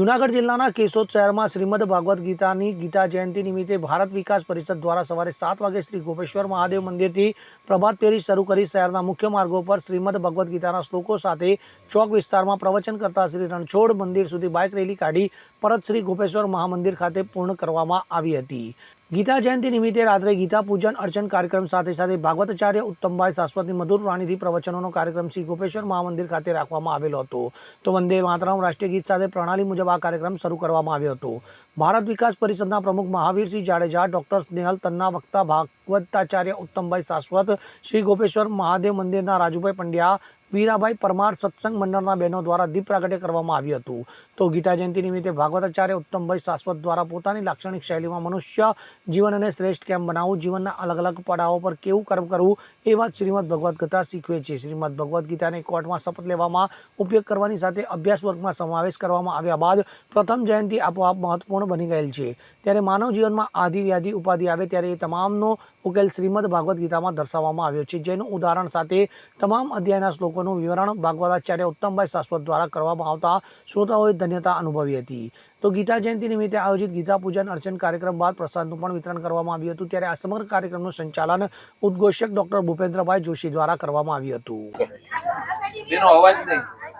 જૂનાગઢ જિલ્લાના કેશોદ શહેરમાં શ્રીમદ ભાગવત ગીતાની ગીતા જયંતિ નિમિત્તે ભારત વિકાસ પરિષદ દ્વારા સવારે સાત વાગે શ્રી ગોપેશ્વર મહાદેવ મંદિરથી પ્રભાત ફેરી શરૂ કરી શહેરના મુખ્ય માર્ગો પર શ્રીમદ ભગવદ્ ગીતાના શ્લોકો સાથે ચોક વિસ્તારમાં પ્રવચન કરતા શ્રી રણછોડ મંદિર સુધી બાઇક રેલી કાઢી પરત શ્રી ગોપેશ્વર મહામંદિર ખાતે પૂર્ણ કરવામાં આવી હતી. ગીતા જયંતિ નિમિત્તે રાત્રે ગીતા પૂજન અર્ચન કાર્યક્રમ સાથે સાથે ભાગવતાચાર્ય ઉત્તમભાઈ શાશ્વતની મધુર વાણીથી પ્રવચનોનો કાર્યક્રમ શ્રી ગોપેશ્વર મહામંદિર ખાતે રાખવામાં આવેલો હતો. તો વંદે માતરમ રાષ્ટ્રીય ગીત સાથે પ્રણાલી મુજબ આ કાર્યક્રમ શરૂ કરવામાં આવ્યો હતો. ભારત વિકાસ પરિષદના પ્રમુખ મહાવીરસિંહ જાડેજા, ડોક્ટર સ્નેહલ તન્ના, વક્તા ભાગવતાચાર્ય ઉત્તમભાઈ શાશ્વત, શ્રી ગોપેશ્વર મહાદેવ મંદિરના રાજુભાઈ પંડ્યા વીરાભાઈ પરમાર સત્સંગ મંડળના બહેનો દ્વારા દીપ પ્રાગટ્ય કરવામાં આવ્યું હતું. તો ગીતા જયંતિ નિમિત્તે ભાગવતાચાર્ય ઉત્તમભાઈ શાશ્વત દ્વારા પોતાની લાક્ષણિક શૈલીમાં મનુષ્ય જીવન અને શ્રેષ્ઠ કેમ બનાવવું, જીવનના અલગ અલગ પડાવો પર કેવું કર્મ કરવું, એ વાત શ્રીમદ ભગવદ્ ગીતા શીખવે છે. શ્રીમદ ભગવદ્ ગીતાને કોર્ટમાં શપથ લેવામાં ઉપયોગ કરવાની સાથે અભ્યાસ વર્ગમાં સમાવેશ કરવામાં આવ્યા બાદ પ્રથમ જયંતિ આપોઆપ મહત્વપૂર્ણ બની ગયેલ છે. ત્યારે માનવ જીવનમાં આધિ વ્યાધિ ઉપાધિ આવે ત્યારે એ તમામનો ઉકેલ શ્રીમદ ભાગવદ્ ગીતામાં દર્શાવવામાં આવ્યો છે. જેનું ઉદાહરણ સાથે તમામ અધ્યાયના શ્લોકોનું વિવરણ ભાગવતાચાર્ય ઉત્તમભાઈ શાશ્વત દ્વારા કરવામાં આવતા શ્રોતાઓએ ધન્યતા અનુભવી હતી. તો ગીતા જયંતિ નિમિત્તે આયોજિત ગીતા પૂજન અર્ચન કાર્યક્રમ બાદ પ્રસાદનું પણ વિતરણ કરવામાં આવ્યું હતું. ત્યારે આ સમગ્ર કાર્યક્રમનું સંચાલન ઉદ્ઘોષક ડોક્ટર ભૂપેન્દ્રભાઈ જોશી દ્વારા કરવામાં આવ્યું હતું.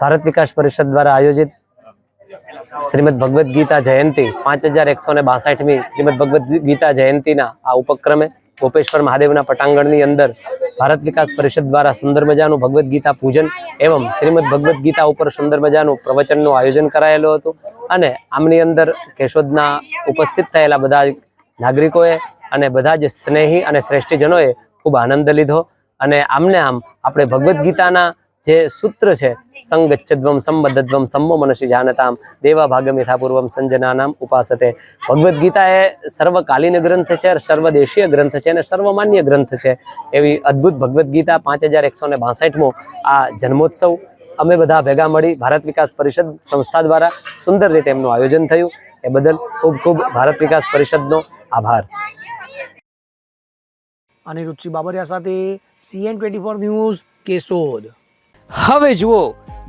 ભારત વિકાસ પરિષદ દ્વારા આયોજિત શ્રીમદ ભગવદ્ ગીતા જયંતિ પાંચ હજાર એકસો ને બાસઠમી શ્રીમદ ભગવદ્ ગીતા જયંતિના આ ઉપક્રમે ગોપેશ્વર મહાદેવના પટાંગણની અંદર ભારત વિકાસ પરિષદ દ્વારા સુંદર મજાનું ભગવદ્ ગીતા પૂજન એવમ શ્રીમદ ભગવદ્ ગીતા ઉપર સુંદર મજાનું પ્રવચનનું આયોજન કરાયેલું હતું. અને આમની અંદર કેશોદના ઉપસ્થિત થયેલા બધા નાગરિકોએ અને બધા જ સ્નેહી અને શ્રેષ્ઠીજનોએ ખૂબ આનંદ લીધો. અને આમને આમ આપણે ભગવદ્ ગીતાના જે સૂત્ર છે સંગચ્છદ્વમ સંબદ્ધદ્વમ સમ્મો મનસી જાનતામ દેવા ભાગમિથા પૂર્વમ સંજનાનામ ઉપાસતે ભગવદ્ ગીતા એ સર્વકાલીન ગ્રંથ છે સર્વદેશીય ગ્રંથ છે અને સર્વમાન્ય ગ્રંથ છે એવી અદ્ભુત ભગવદ્ ગીતા પાંચ હજાર એકસો ને બાસઠમો આ જન્મોત્સવ અમે બધા ભેગા મળી ભારત વિકાસ પરિષદ સંસ્થા દ્વારા સુંદર રીતે એમનું આયોજન થયું. એ બદલ ખૂબ ખૂબ ભારત વિકાસ પરિષદનો આભાર. અનિરુદ્ધસિંહ બાબરિયા સાથે CN twenty four news Keshod. હવે જુઓ